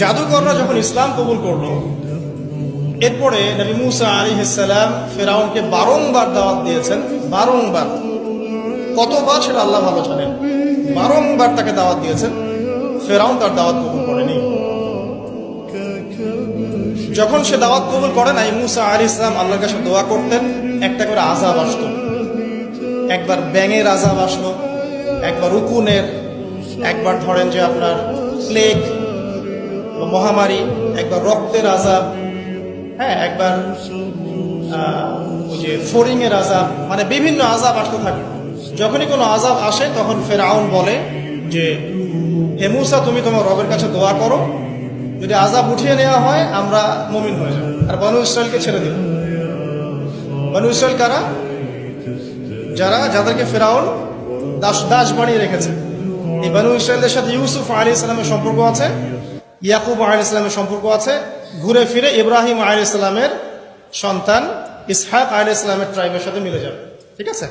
জাদুকররা যখন ইসলাম কবুল করল, এরপরে নবী মুসা আলী ইসালাম ফেরাউনকে বারংবার দাওয়াত দিয়েছেন, বারংবার। কতবার সেটা আল্লাহ ভালো জানেন। বারংবার তাকে দাওয়াত দিয়েছেন, ফেরাউন তার দাওয়াত কবুল করেনি। যখন সে দাওয়াত কবুল করে নাই, মুসা আলী ইসলাম আল্লাহর কাছে দোয়া করতেন, একটা করে আজাব আসতো। একবার ব্যাঙের আজাব আসলো, একবার উকুনের, একবার ধরেন যে আপনার প্লেগ মহামারী, একবার রক্তের আজাব হ্যাঁ একবার যে ফোরিং এর আজাব মানে বিভিন্ন আজাব আসতে থাকে। যখনই কোনো আজাব আসে, তখন ফেরাউন বলে যে, হে মুসা, তুমি তোমার রবের কাছে দোয়া করো। যদি আজাব উঠিয়ে নেওয়া হয়, আমরা মমিন হয়ে যাব। আর বনু ইসরায়েলকে ছেড়ে দিব বনু ইসরায়েল কারা? যারা, যাদেরকে ফেরাউন দাস দাস বানিয়ে রেখেছে। এই বানু ইসরায়েলদের সাথে ইউসুফ আলী ইসলামের সম্পর্ক আছে। ইয়াকুব আল ইসলামের সম্পর্ক আছে। ঘুরে ফিরে ইব্রাহিম আল ইসলামের সন্তান ইসহাক আল ইসলামের ট্রাইবের সাথে মিলে যাবে। ঠিক আছে?